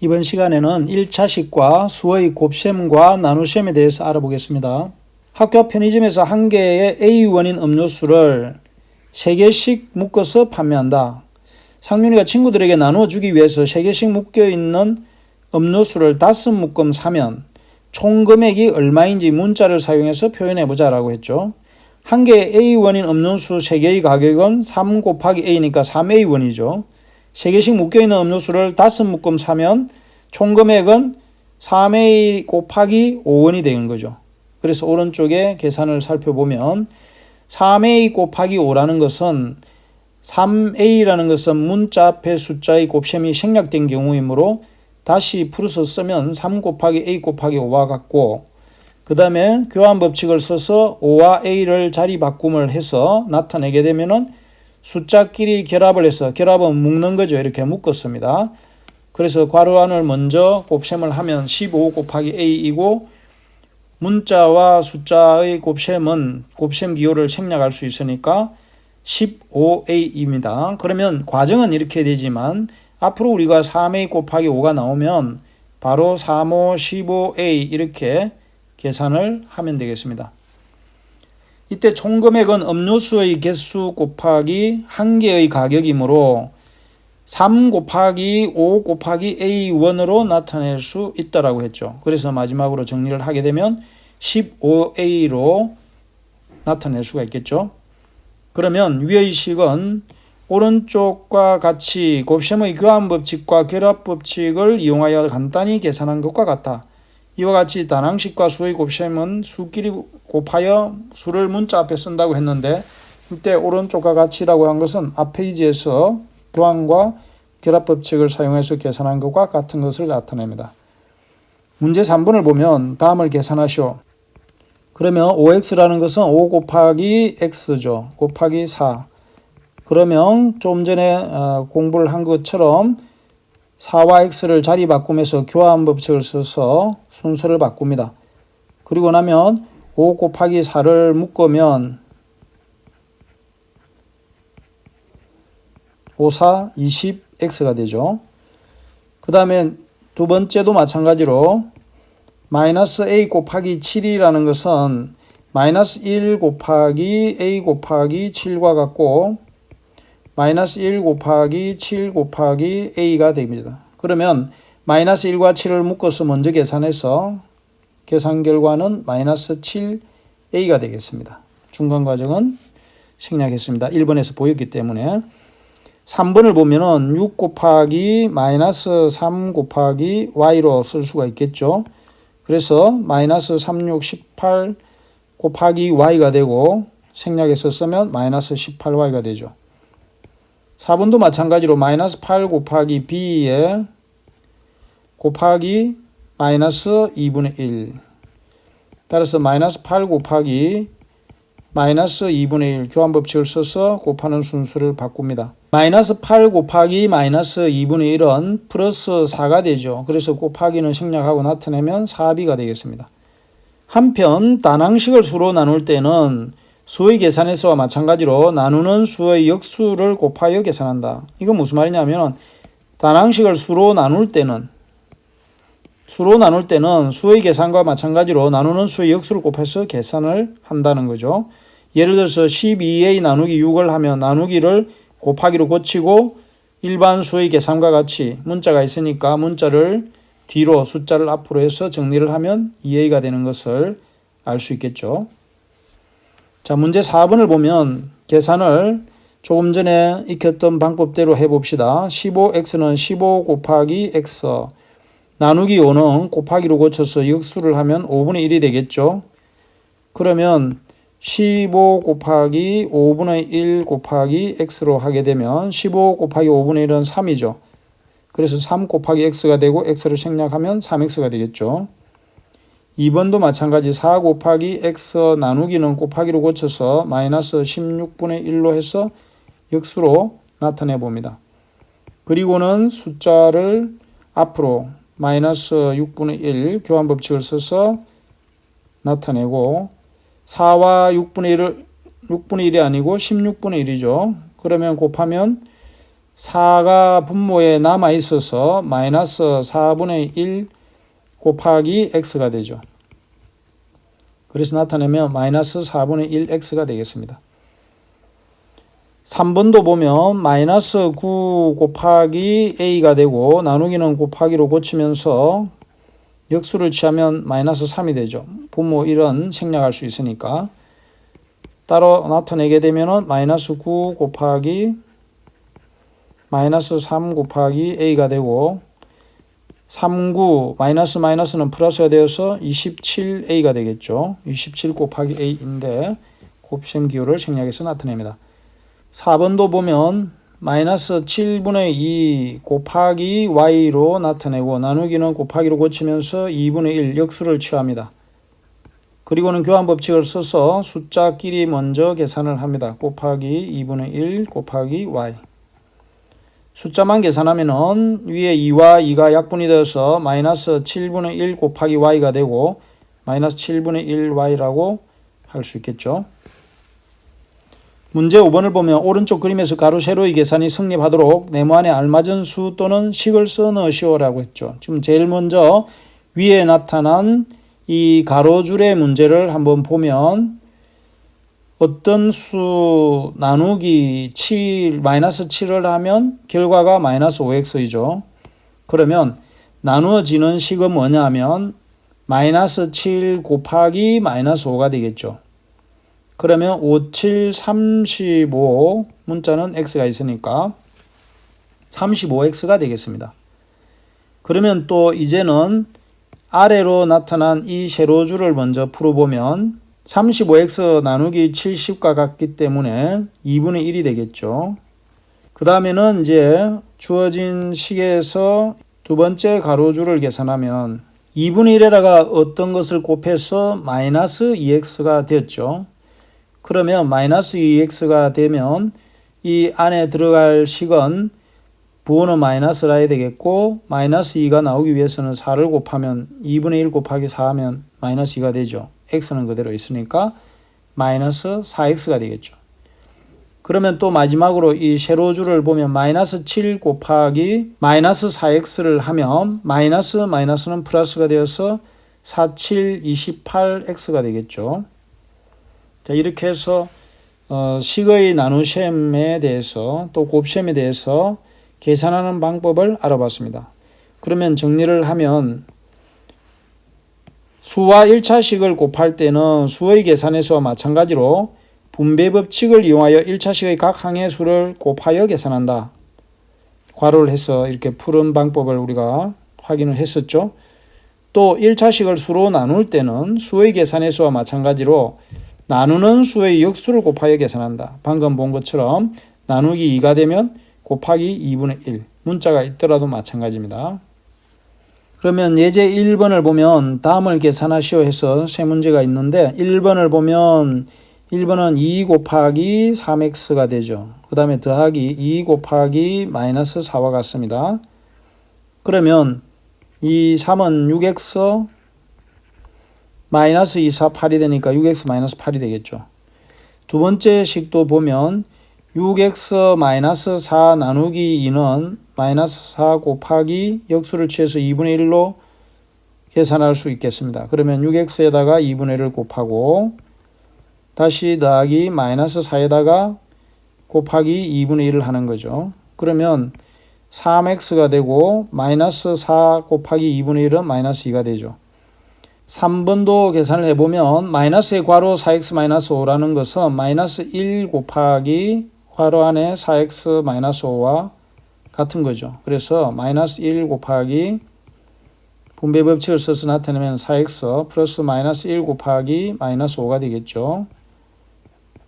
이번 시간에는 1차식과 수의 곱셈과 나눗셈에 대해서 알아보겠습니다. 학교 앞 편의점에서 한 개의 A원인 음료수를 세 개씩 묶어서 판매한다. 상윤이가 친구들에게 나누어 주기 위해서 세 개씩 묶여 있는 음료수를 다섯 묶음 사면 총 금액이 얼마인지 문자를 사용해서 표현해 보자라고 했죠. 한 개의 A원인 음료수 세 개의 가격은 3 곱하기 A니까 3A원이죠. 세 개씩 묶여 있는 음료수를 다섯 묶음 사면 총 금액은 3A 곱하기 5원이 되는 거죠. 그래서 오른쪽에 계산을 살펴보면 3A 곱하기 5라는 것은 3A라는 것은 문자 앞에 숫자의 곱셈이 생략된 경우이므로 다시 풀어서 쓰면 3 곱하기 A 곱하기 5와 같고 그 다음에 교환 법칙을 써서 5와 A를 자리 바꿈을 해서 나타내게 되면은 숫자끼리 결합을 해서 결합은 묶는 거죠. 이렇게 묶었습니다. 그래서 괄호 안을 먼저 곱셈을 하면 15 곱하기 A이고 문자와 숫자의 곱셈은 곱셈 기호를 생략할 수 있으니까 15A입니다. 그러면 과정은 이렇게 되지만 앞으로 우리가 3A 곱하기 5가 나오면 바로 3, 5, 15A 이렇게 계산을 하면 되겠습니다. 이때 총 금액은 음료수의 개수 곱하기 한 개의 가격이므로 3 곱하기 5 곱하기 A1으로 나타낼 수 있다라고 했죠. 그래서 마지막으로 정리를 하게 되면 15A로 나타낼 수가 있겠죠. 그러면 위의 식은 오른쪽과 같이 곱셈의 교환 법칙과 결합 법칙을 이용하여 간단히 계산한 것과 같아. 이와 같이 단항식과 수의 곱셈은 수끼리 곱하여 수를 문자 앞에 쓴다고 했는데 이때 오른쪽과 같이라고 한 것은 앞 페이지에서 교환과 결합 법칙을 사용해서 계산한 것과 같은 것을 나타냅니다. 문제 3번을 보면 다음을 계산하시오. 그러면 5x라는 것은 5 곱하기 x죠. 곱하기 4. 그러면 좀 전에 어, 공부를 한 것처럼 4와 x를 자리 바꾸면서 교환 법칙을 써서 순서를 바꿉니다. 그리고 나면 5 곱하기 4를 묶으면 5, 4, 20x가 되죠. 그 다음에 두 번째도 마찬가지로 마이너스 a 곱하기 7이라는 것은 마이너스 1 곱하기 a 곱하기 7과 같고 마이너스 1 곱하기 7 곱하기 a가 됩니다. 그러면 마이너스 1과 7을 묶어서 먼저 계산해서 계산 결과는 마이너스 7a가 되겠습니다. 중간 과정은 생략했습니다. 1번에서 보였기 때문에 3번을 보면은 6 곱하기 마이너스 3 곱하기 y로 쓸 수가 있겠죠. 그래서 마이너스 36, 18 곱하기 y가 되고 생략해서 쓰면 마이너스 18y가 되죠. 4번도 마찬가지로 마이너스 8 곱하기 b에 곱하기 마이너스 2분의 1 따라서 마이너스 8 곱하기 마이너스 2분의 1 교환 법칙을 써서 곱하는 순수를 바꿉니다. 마이너스 8 곱하기 마이너스 2분의 1은 플러스 4가 되죠. 그래서 곱하기는 생략하고 나타내면 4b가 되겠습니다. 한편 단항식을 수로 나눌 때는 수의 계산에서와 마찬가지로 나누는 수의 역수를 곱하여 계산한다. 이건 무슨 말이냐면 단항식을 수로 나눌 때는 수로 나눌 때는 수의 계산과 마찬가지로 나누는 수의 역수를 곱해서 계산을 한다는 거죠. 예를 들어서 12a 나누기 6을 하면 나누기를 곱하기로 고치고 일반 수의 계산과 같이 문자가 있으니까 문자를 뒤로 숫자를 앞으로 해서 정리를 하면 2a가 되는 것을 알 수 있겠죠. 자, 문제 4번을 보면 계산을 조금 전에 익혔던 방법대로 해봅시다. 15x는 15 곱하기 x 나누기 5는 곱하기로 고쳐서 역수를 하면 5분의 1이 되겠죠. 그러면 15 곱하기 5분의 1 곱하기 x로 하게 되면 15 곱하기 5분의 1은 3이죠. 그래서 3 곱하기 x가 되고 x를 생략하면 3x가 되겠죠. 2번도 마찬가지 4 곱하기 x 나누기는 곱하기로 고쳐서 마이너스 16분의 1로 해서 역수로 나타내 봅니다. 그리고는 숫자를 앞으로 마이너스 6분의 1 교환 법칙을 써서 나타내고 4와 6분의 1을 6분의 1이 아니고 16분의 1이죠. 그러면 곱하면 4가 분모에 남아 있어서 마이너스 4분의 1 곱하기 x가 되죠. 그래서 나타내면 마이너스 4분의 1x가 되겠습니다. 3번도 보면 마이너스 9 곱하기 a가 되고 나누기는 곱하기로 고치면서 역수를 취하면 마이너스 3이 되죠. 분모 1은 생략할 수 있으니까 따로 나타내게 되면 마이너스 9 곱하기 마이너스 3 곱하기 a가 되고 39 마이너스 마이너스는 플러스가 되어서 27a가 되겠죠. 27 곱하기 a인데 곱셈 기호를 생략해서 나타냅니다. 4번도 보면 마이너스 7분의 2 곱하기 y로 나타내고 나누기는 곱하기로 고치면서 2분의 1 역수를 취합니다. 그리고는 교환 법칙을 써서 숫자끼리 먼저 계산을 합니다. 곱하기 2분의 1 곱하기 y 숫자만 계산하면은 위에 2와 2가 약분이 되어서 마이너스 7분의 1 곱하기 y가 되고 마이너스 7분의 1y라고 할 수 있겠죠. 문제 5번을 보면 오른쪽 그림에서 가로 세로의 계산이 성립하도록 네모안에 알맞은 수 또는 식을 써 넣으시오라고 했죠. 지금 제일 먼저 위에 나타난 이 가로줄의 문제를 한번 보면 어떤 수 나누기 7 마이너스 7을 하면 결과가 마이너스 5x이죠. 그러면 나누어지는 식은 뭐냐면 마이너스 7 곱하기 마이너스 5가 되겠죠. 그러면 5, 7, 35 문자는 x가 있으니까 35x가 되겠습니다. 그러면 또 이제는 아래로 나타난 이 세로줄을 먼저 풀어보면 35x 나누기 70과 같기 때문에 2분의 1이 되겠죠. 그 다음에는 이제 주어진 식에서 두 번째 가로줄을 계산하면 2분의 1에다가 어떤 것을 곱해서 마이너스 2x가 되었죠. 그러면 마이너스 2x가 되면 이 안에 들어갈 식은 부호는 마이너스라 해야 되겠고 마이너스 2가 나오기 위해서는 4를 곱하면 2분의 1 곱하기 4 하면 마이너스 2가 되죠. X는 그대로 있으니까 마이너스 4x가 되겠죠. 그러면 또 마지막으로 이 세로줄을 보면 마이너스 7 곱하기 마이너스 4x를 하면 마이너스 마이너스는 플러스가 되어서 4, 7, 28x가 되겠죠. 자 이렇게 해서 어, 식의 나누셈에 대해서 또 곱셈에 대해서 계산하는 방법을 알아봤습니다. 그러면 정리를 하면 수와 1차식을 곱할 때는 수의 계산에서와 마찬가지로 분배 법칙을 이용하여 1차식의 각 항의 수를 곱하여 계산한다. 괄호를 해서 이렇게 푸는 방법을 우리가 확인을 했었죠. 또 1차식을 수로 나눌 때는 수의 계산에서와 마찬가지로 나누는 수의 역수를 곱하여 계산한다. 방금 본 것처럼 나누기 2가 되면 곱하기 2분의 1. 문자가 있더라도 마찬가지입니다. 그러면 예제 1번을 보면 다음을 계산하시오 해서 세 문제가 있는데 1번을 보면 1번은 2 곱하기 3x가 되죠. 그 다음에 더하기 2 곱하기 마이너스 4와 같습니다. 그러면 이 3은 6x 마이너스 2, 4, 8이 되니까 6x 마이너스 8이 되겠죠. 두 번째 식도 보면 6x 마이너스 4 나누기 2는 마이너스 4 곱하기 역수를 취해서 2분의 1로 계산할 수 있겠습니다. 그러면 6x에다가 2분의 1을 곱하고 다시 더하기 마이너스 4에다가 곱하기 2분의 1을 하는 거죠. 그러면 3x가 되고 마이너스 4 곱하기 2분의 1은 마이너스 2가 되죠. 3번도 계산을 해보면 마이너스의 괄호 4x 마이너스 5라는 것은 마이너스 1 곱하기 괄호 안에 4x 마이너스 5와 같은 거죠. 그래서 마이너스 1 곱하기 분배 법칙을 써서 나타내면 4x 플러스 마이너스 1 곱하기 마이너스 5가 되겠죠.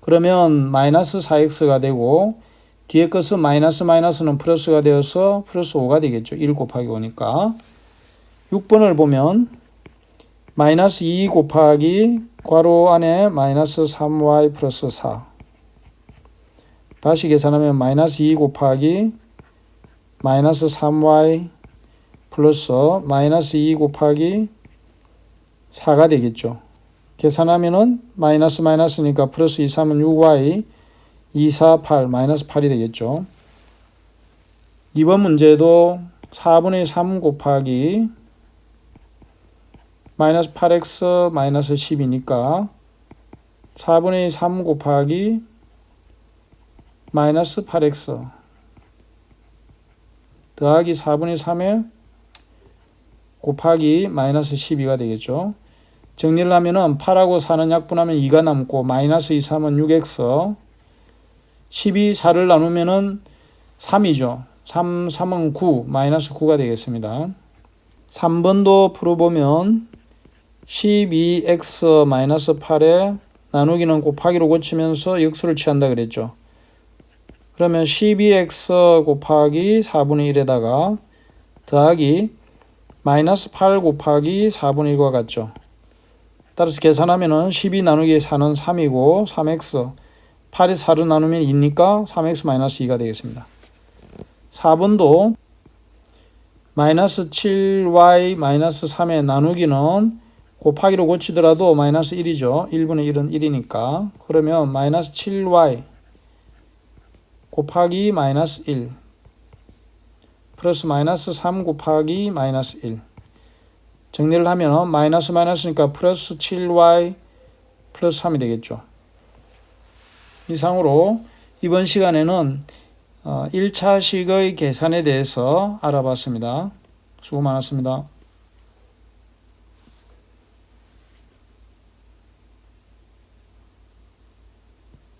그러면 마이너스 4x가 되고 뒤에 것은 마이너스 마이너스는 플러스가 되어서 플러스 5가 되겠죠. 1 곱하기 5니까. 6번을 보면 마이너스 2 곱하기 괄호 안에 마이너스 3y 플러스 4 다시 계산하면 마이너스 2 곱하기 마이너스 3y 플러스 마이너스 2 곱하기 4가 되겠죠. 계산하면은 마이너스 마이너스니까 플러스 2, 3은 6y 2, 4, 8 마이너스 8이 되겠죠. 이번 문제도 4분의 3 곱하기 마이너스 8x 마이너스 10이니까 4분의 3 곱하기 마이너스 8x 더하기 4분의 3에 곱하기 마이너스 12가 되겠죠. 정리를 하면은 8하고 4는 약분하면 2가 남고 마이너스 2, 3은 6x 12, 4를 나누면은 3이죠. 3, 3은 9, 마이너스 9가 되겠습니다. 3번도 풀어보면 12x 마이너스 8에 나누기는 곱하기로 고치면서 역수를 취한다 그랬죠. 그러면 12x 곱하기 4분의 1에다가 더하기 마이너스 8 곱하기 4분의 1과 같죠. 따라서 계산하면은 12 나누기 4는 3이고 3x 8이 4로 나누면 2니까 3x 마이너스 2가 되겠습니다. 4번도 마이너스 7y 마이너스 3의 나누기는 곱하기로 고치더라도 마이너스 1이죠. 1분의 1은 1이니까. 그러면 마이너스 7y 곱하기 마이너스 1 플러스 마이너스 3 곱하기 마이너스 1 정리를 하면 마이너스 마이너스니까 플러스 7y 플러스 3이 되겠죠. 이상으로 이번 시간에는 1차식의 계산에 대해서 알아봤습니다. 수고 많았습니다.